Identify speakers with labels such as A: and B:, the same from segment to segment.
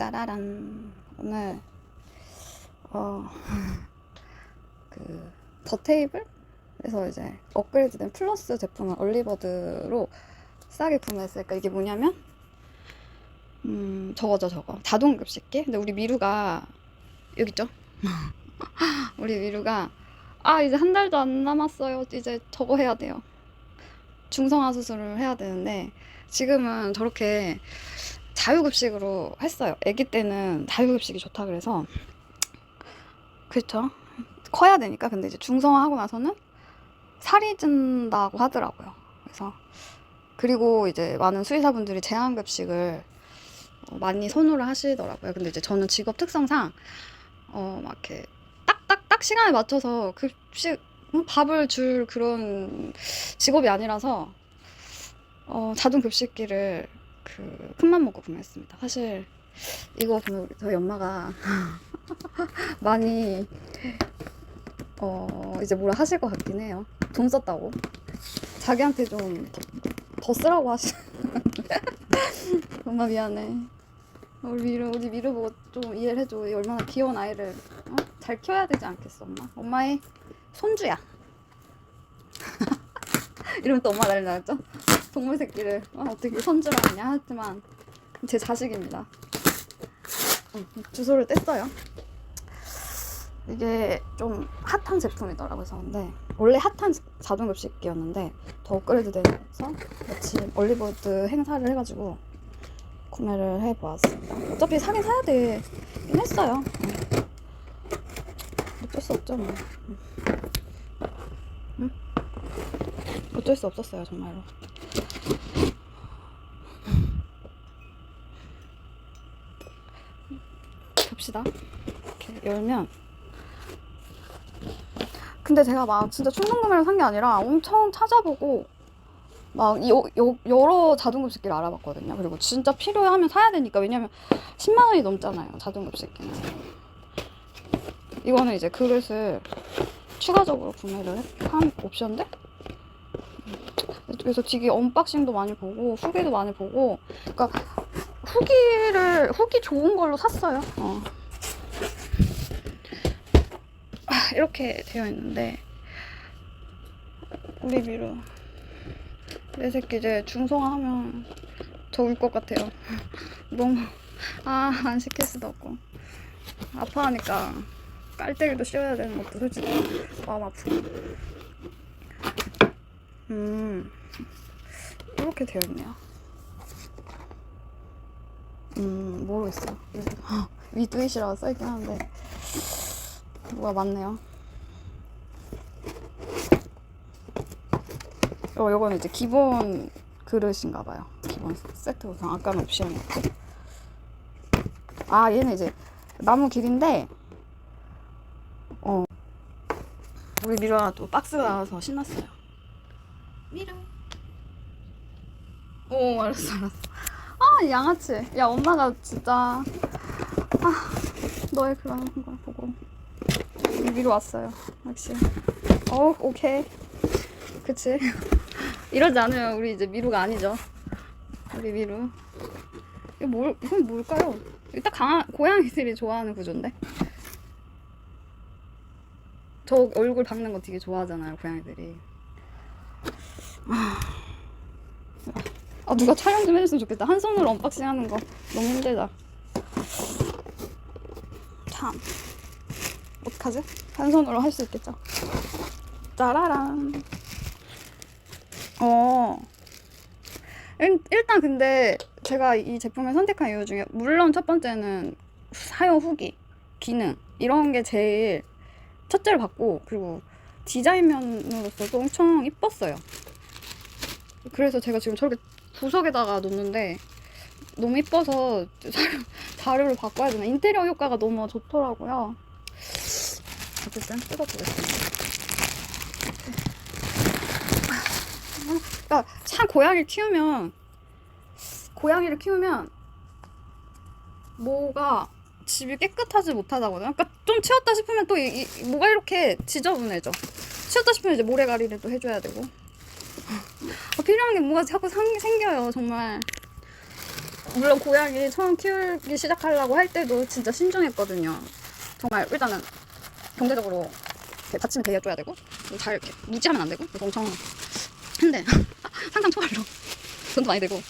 A: 짜라란 오늘 어 그 더테이블에서 이제 업그레이드된 플러스 제품을 얼리버드로 싸게 구매했으니까 이게 뭐냐면 음 저거죠 저거. 자동 급식기? 근데 우리 미루가 여기 있죠? 우리 미루가 아 이제 한 달도 안 남았어요. 이제 저거 해야 돼요. 중성화 수술을 해야 되는데 지금은 저렇게 자유급식으로 했어요. 아기 때는 자유급식이 좋다 그래서 그렇죠. 커야 되니까 근데 이제 중성화하고 나서는 살이 찐다고 하더라고요. 그래서 그리고 이제 많은 수의사분들이 제한급식을 어, 많이 선호를 하시더라고요. 근데 이제 저는 직업 특성상 어 막 이렇게 딱딱딱 시간에 맞춰서 급식 음, 밥을 줄 그런 직업이 아니라서 어, 자동 급식기를 그 큰맘 먹고 구매했습니다. 사실 이거 보면 저희 엄마가 많이 어 이제 뭐라 하실 것 같긴 해요. 돈 썼다고 자기한테 좀 더 쓰라고 하시. 엄마 미안해. 우리 미루 우리 미루 보고 좀 이해를 해줘. 이 얼마나 귀여운 아이를 어? 잘 키워야 되지 않겠어, 엄마? 엄마의 손주야. 이러면 또 엄마 난리 나겠죠? 동물 새끼를 어, 어떻게 하냐 하지만 제 자식입니다. 음, 주소를 뗐어요. 이게 좀 핫한 제품이더라고요. 근데 원래 핫한 자동급식기였는데 더 업그레이드 돼서 마침 올리버드 행사를 해가지고 구매를 해보았습니다. 어차피 사긴 사야 되긴 했어요. 음. 어쩔 수 없죠 뭐. 음. 어쩔 수 없었어요 정말로. 봅시다. 이렇게 열면. 근데 제가 막 진짜 충동 구매를 산 게 아니라 엄청 찾아보고 막 여, 여, 여러 자동급식기를 알아봤거든요. 그리고 진짜 필요하면 사야 되니까 왜냐면 10만 원이 넘잖아요. 자동급식기는. 이거는 이제 그릇을 추가적으로 구매를 해- 한 옵션인데 그래서 되게 언박싱도 많이 보고 후기도 많이 보고 그러니까 후기를 후기 좋은 걸로 샀어요. 어. 아, 이렇게 되어 있는데 우리 미루 내 새끼 이제 중성화하면 저 울 것 같아요. 너무 아 안 시킬 수도 없고 아파하니까 깔때기도 씌워야 되는 것도 솔직히 마음 아프고 음 이렇게 되어 있네요. 음 모르겠어요. 위드잇이라고 써있긴 하는데 뭐가 맞네요. 어, 요거는 이제 기본 그릇인가 봐요. 기본 세트 구성. 아까는 옵션이었고. 아, 얘는 이제 나무 길인데, 어. 우리 미로가 또 박스가 나와서 신났어요. 미로. 오, 알았어, 알았어. 아, 이 양아치. 야, 엄마가 진짜. 아, 너의 그런 걸 보고. 미로 왔어요. 역시. 어, 오케이. 그치. 이러지 않으면 우리 이제 미루가 아니죠. 우리 미루. 이거 뭘, 이건 뭘까요? 일단 강한, 고양이들이 좋아하는 구조인데? 저 얼굴 박는 거 되게 좋아하잖아요, 고양이들이. 아, 누가 촬영 좀 해줬으면 좋겠다. 한 손으로 언박싱 하는 거 너무 힘들다. 참. 어떡하지? 한 손으로 할 수 있겠죠? 짜라란. 어. 일, 일단 근데 제가 이 제품을 선택한 이유 중에 물론 첫 번째는 사용 후기, 기능 이런 게 제일 첫째로 봤고 그리고 디자인 면으로서도 엄청 이뻤어요. 그래서 제가 지금 저렇게 구석에다가 놓는데 너무 이뻐서 자료, 자료를 바꿔야 되나 인테리어 효과가 너무 좋더라고요. 어쨌든 뜯어보겠습니다. 그러니까 참 고양이를 키우면 고양이를 키우면 뭐가 집이 깨끗하지 못하다거든요. 그러니까 좀 치웠다 싶으면 또 이, 이- 뭐가 이렇게 지저분해져. 치웠다 싶으면 이제 모래가리를 또 해줘야 되고. 어, 필요한 게 뭐가 자꾸 상, 생겨요, 정말. 물론 고양이 처음 키우기 시작하려고 할 때도 진짜 신중했거든요. 정말 일단은 경제적으로 받침을 대줘야 되고 잘 이렇게 무지하면 안 되고 엄청 근데 상상 초월로 돈도 많이 되고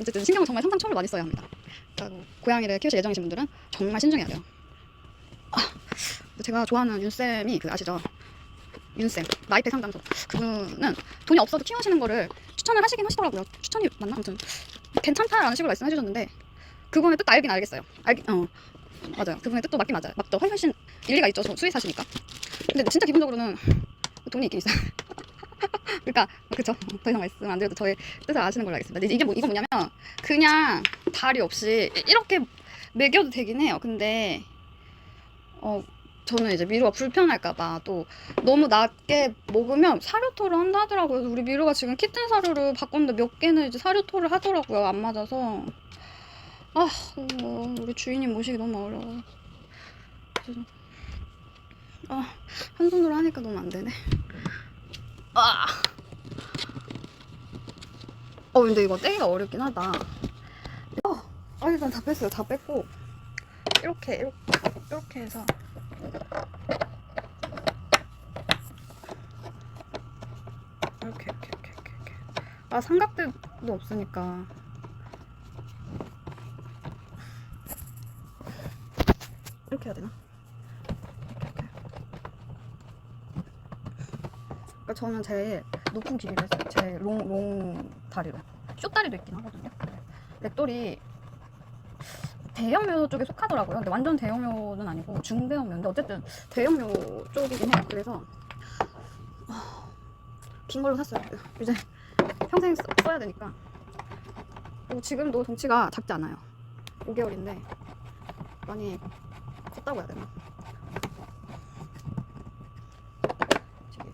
A: 어쨌든 신경을 정말 상상 초월로 많이 써야 합니다. 그러니까 고양이를 키우실 예정이신 분들은 정말 신중해야 돼요. 아, 제가 좋아하는 윤쌤이 그 아시죠? 윤쌤 마이팩 상담소 그 분은 돈이 없어도 키우시는 거를 추천을 하시긴 하시더라고요. 추천이 맞나? 아무튼 괜찮다라는 식으로 말씀해 주셨는데 그분의 뜻도 알긴 알겠어요. 알기 어 맞아요. 그분의 뜻도 맞긴 맞아요. 맞죠. 훨씬 일리가 있죠. 저 수의사시니까. 근데 진짜 기본적으로는 돈이 있긴 있어요. 그러니까 그쵸. 더 이상 말씀 안 드려도 저의 뜻을 아시는 걸로 알겠습니다. 이게 뭐 이거 뭐냐면 그냥 다리 없이 이렇게 먹여도 되긴 해요. 근데 어 저는 이제 미루가 불편할까봐 또 너무 낮게 먹으면 사료토를 한다 하더라고요. 우리 미루가 지금 키튼 사료를 바꿨는데 몇 개는 이제 사료토를 하더라고요. 안 맞아서. 아, 어, 우리 주인님 모시기 너무 어려워. 아, 한 손으로 하니까 너무 안 되네. 아. 어, 근데 이거 떼기가 어렵긴 하다. 어, 아, 일단 다 뺐어요. 다 뺐고. 이렇게, 이렇게, 이렇게 해서. 이렇게 이렇게 이렇게 이렇게 이렇게 아 삼각대도 없으니까. 이렇게 해야 되나? 이렇게 그러니까 저는 제일 높은 길이를 했어요. 제일 롱, 롱 다리로. 쇼다리도 있긴 하거든요. 렉돌이 대형묘 쪽에 속하더라고요. 근데 완전 대형묘는 아니고 중대형묘인데 어쨌든 대형묘 쪽이긴 해요. 그래서 긴 걸로 샀어요. 이제 평생 써- 써야 되니까. 그리고 지금도 덩치가 작지 않아요. 5개월인데 많이 컸다고 해야 되나?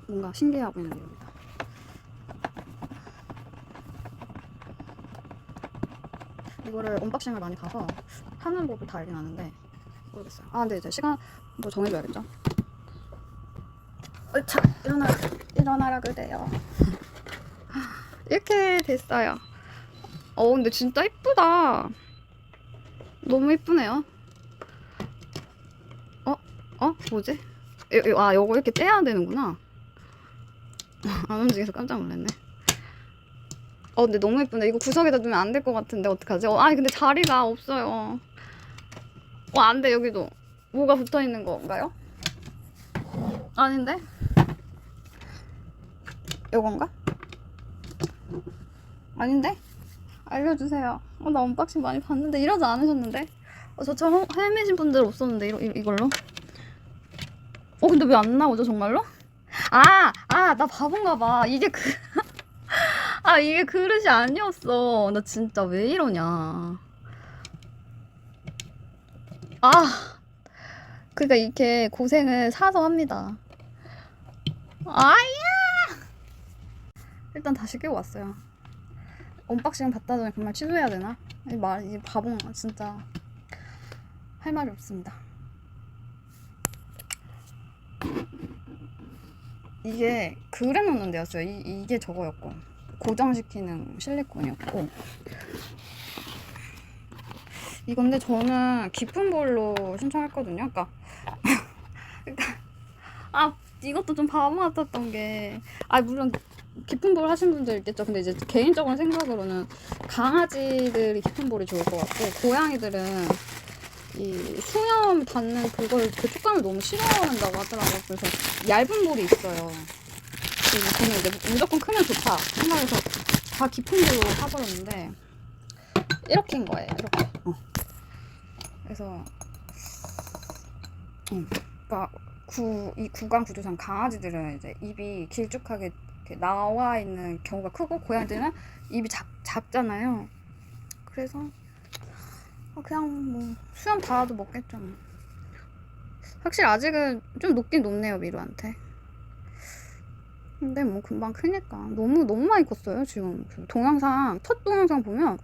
A: 뭔가 신기해 보이는 이유입니다. 이거를 언박싱을 많이 봐서 하는 법을 다 알긴 아는데 모르겠어요. 아 근데 이제 시간 뭐 정해줘야겠죠? 어, 자 일어나라 일어나라 그래요. 이렇게 됐어요. 어 근데 진짜 이쁘다. 너무 이쁘네요. 어? 어? 뭐지? 요, 요, 아 요거 이렇게 떼야 되는구나. 안 움직여서 깜짝 놀랐네. 어 근데 너무 예쁜데 이거 구석에다 두면 안 될 것 같은데 어떡하지? 어, 아니 근데 자리가 없어요. 어 안 돼 여기도 뭐가 붙어 있는 건가요? 아닌데? 요건가? 아닌데? 알려주세요. 어, 나 언박싱 많이 봤는데 이러지 않으셨는데? 어, 저처럼 헤매신 분들 없었는데 이러, 이- 이걸로? 어 근데 왜 안 나오죠 정말로? 아! 아! 나 바본가 봐. 이게 그... 아 이게 그릇이 아니었어. 나 진짜 왜 이러냐. 아! 그러니까 이렇게 고생을 사서 합니다. 아야! 일단 다시 끼고 왔어요. 언박싱 받다 전에 그말 취소해야 되나? 이 말, 이 바보나 진짜 할 말이 없습니다. 이게 그래 놓는 데였어요. 이, 이게 저거였고 고정시키는 실리콘이었고 이건데 저는 깊은 볼로 신청했거든요. 그러니까 그러니까 아 이것도 좀 바보 같았던 게, 아 물론 깊은 볼 하신 분들 있겠죠. 근데 이제 개인적인 생각으로는 강아지들이 깊은 볼이 좋을 것 같고 고양이들은 이 수염 닿는 그걸 그 촉감을 너무 싫어한다고 하더라고요. 그래서 얇은 볼이 있어요. 그래서 저는 이제 무조건 크면 좋다 생각해서 다 깊은 볼로 사버렸는데 이렇게인 거예요. 이렇게. 어. 그래서 음, 그러니까 구, 이 구강 구조상 강아지들은 이제 입이 길쭉하게 이렇게 나와 있는 경우가 크고 고양이들은 입이 작, 작잖아요. 그래서 어, 그냥 뭐 수염 닿아도 먹겠죠. 뭐. 확실히 아직은 좀 높긴 높네요 미루한테. 근데 뭐 금방 크니까 너무 너무 많이 컸어요 지금 그 동영상 첫 동영상 보면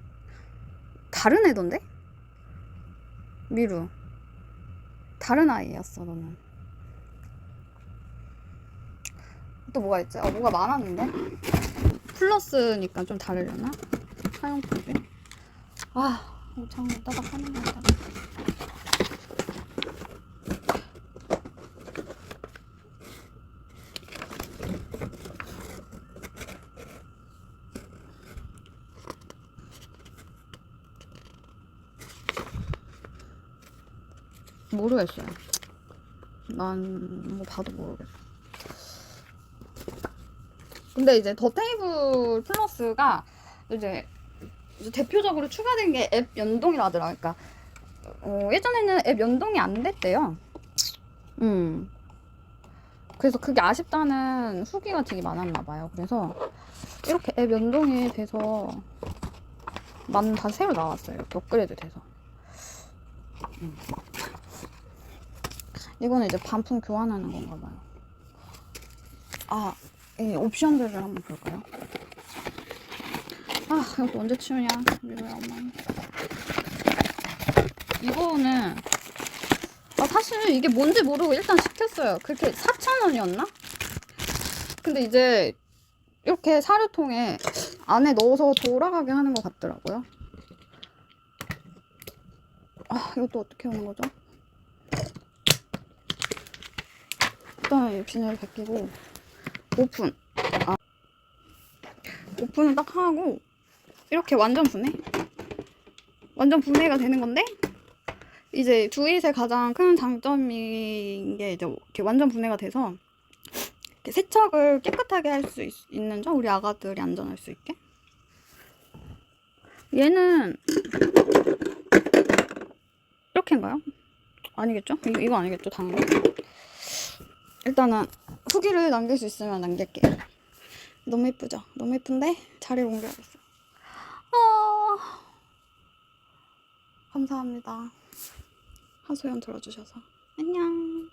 A: 다른 애던데 미루 다른 아이였어 너는. 또 뭐가 있지? 어, 뭐가 많았는데? 플러스니까 좀 다르려나? 사용법이? 아, 곱창 따닥 하는 겁니다. 모르겠어요. 난 뭐 봐도 모르겠어. 근데 이제 더 테이블 플러스가 이제 대표적으로 추가된 게 앱 연동이라 하더라고요. 그러니까 어, 예전에는 앱 연동이 안 됐대요. 음. 그래서 그게 아쉽다는 후기가 되게 많았나 봐요. 그래서 이렇게 앱 연동이 돼서 만 다 새로 나왔어요. 이렇게 업그레이드 돼서. 음. 이거는 이제 반품 교환하는 건가 봐요. 아, 이 옵션들을 한번 볼까요? 아, 이것도 언제 치우냐? 미로야, 엄마. 이거는, 아, 사실 이게 뭔지 모르고 일단 시켰어요. 그렇게 4,000원이었나? 근데 이제, 이렇게 사료통에 안에 넣어서 돌아가게 하는 것 같더라고요. 아, 이것도 어떻게 하는 거죠? 일단 이 비닐을 벗기고, 오픈. 아. 오픈을 딱 하고, 이렇게 완전 분해? 완전 분해가 되는 건데, 이제 두잇의 가장 큰 장점인 게 이제 이렇게 완전 분해가 돼서, 이렇게 세척을 깨끗하게 할 수 있는 점, 우리 아가들이 안전할 수 있게. 얘는, 이렇게인가요? 아니겠죠? 이거, 이거 아니겠죠, 당연히. 일단은 후기를 남길 수 있으면 남길게요. 너무 예쁘죠? 너무 예쁜데 자리를 옮겨야겠어요. 어... 감사합니다. 하소연 들어주셔서. 안녕.